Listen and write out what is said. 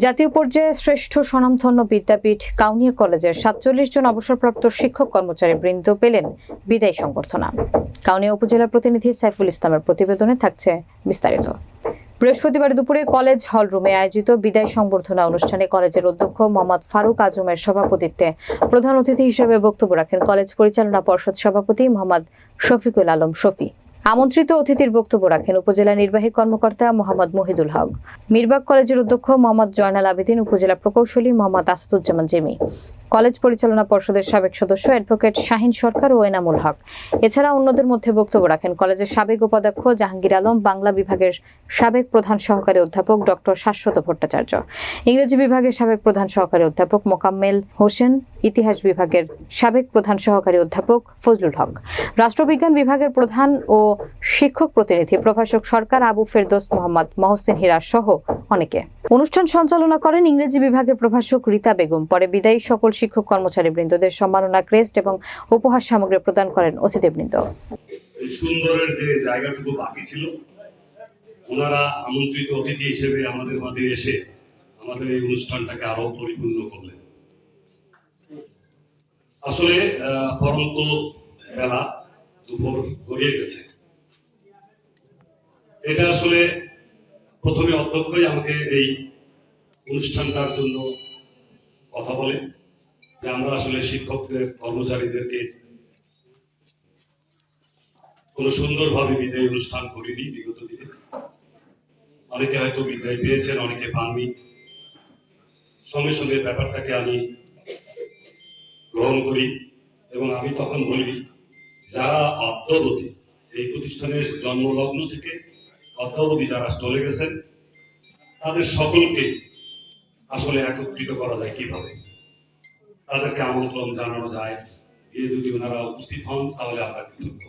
জাতীয় পর্যায়ে শ্রেষ্ঠ স্বনামধন্য বিদ্যাপীঠ কাউনিয়া কলেজের সাতচল্লিশ জন অবসরপ্রাপ্ত শিক্ষক কর্মচারী বৃন্দ পেলেন বিদায় সংবর্ধনা। কাউনিয়া উপজেলার প্রতিনিধি সাইফুল ইসলামের প্রতিবেদনে থাকছে বিস্তারিত। বৃহস্পতিবার দুপুরে কলেজ হল রুমে আয়োজিত বিদায় সংবর্ধনা অনুষ্ঠানে কলেজের অধ্যক্ষ মোহাম্মদ ফারুক আজমের সভাপতিত্বে প্রধান অতিথি হিসেবে বক্তব্য রাখেন কলেজ পরিচালনা পর্ষদ সভাপতি মোহাম্মদ শফিকুল আলম শফি। আমন্ত্রিত অতিথির বক্তব্য রাখেন উপজেলা নির্বাহী কর্মকর্তা মোহাম্মদ মহিদুল হক। মিরবাগ কলেজের অধ্যক্ষ মোহাম্মদ জয়নাল আবেদিন, উপজেলা প্রকৌশলী মোহাম্মদ আসাদুজ্জামান জেমি। কলেজ পরিচালনা পর্ষদের সাবেক সদস্য অ্যাডভোকেট শাহিন সরকার ও এনামুল হক। এছাড়া অন্যদের মধ্যে বক্তব্য রাখেন কলেজের সাবেক উপাধ্যক্ষ জাহাঙ্গীর আলম, বাংলা বিভাগের সাবেক প্রধান সহকারী অধ্যাপক ডক্টর শাশ্বত ভট্টাচার্য। ইংরেজি বিভাগের সাবেক প্রধান সহকারী অধ্যাপক মোকাম্মেল হোসেন, ইতিহাস বিভাগের সাবেক প্রধান সহকারী অধ্যাপক ফজলুল হক। রাষ্ট্রবিজ্ঞান বিভাগের প্রধান ও শিক্ষক প্রতিনিধি, প্রভাষক সরকার আবু ফেরদোস মোহাম্মদ মহসিন হিরাজ সহ অনেকে। অনুষ্ঠান সঞ্চালনা করেন ইংরেজি বিভাগের প্রভাষক রীতা বেগম। পরে বিদায়ী সকল শিক্ষক কর্মচারী বৃন্দদের সম্মাননা, ক্রেস্ট এবং উপহার সামগ্রী প্রদান করেন অতিথিবৃন্দ। ওনারা আমন্ত্রিত অতিথি হিসেবে আমাদের মাঝে এসে আমাদের এই অনুষ্ঠানটাকে আরও পরিপূর্ণ করলেন। আসলে পরন্ত বেলা দুপুর গড়িয়ে গেছে। এটা আসলে প্রথমে অধ্যক্ষই আমাকে এই অনুষ্ঠানটার জন্য কথা বলে যে আমরা আসলে শিক্ষকদের, কর্মচারীদেরকে কোন সুন্দরভাবে বিদায় অনুষ্ঠান করিনি বিগত দিনে। অনেকে হয়তো বিদায় পেয়েছেন, অনেকে পাননি। সঙ্গে সঙ্গে ব্যাপারটাকে আমি গ্রহণ করি এবং আমি তখন বলি, যারা অদ্যবধি এই প্রতিষ্ঠানের জন্মলগ্ন থেকে অদ্যবধি যারা চলে গেছেন তাদের সকলকে আসলে একত্রিত করা যায় কীভাবে? তাদেরকে আমন্ত্রণ জানানো যায়। গিয়ে যদি ওনারা উপস্থিত হন, তাহলে আমরা কৃতজ্ঞ।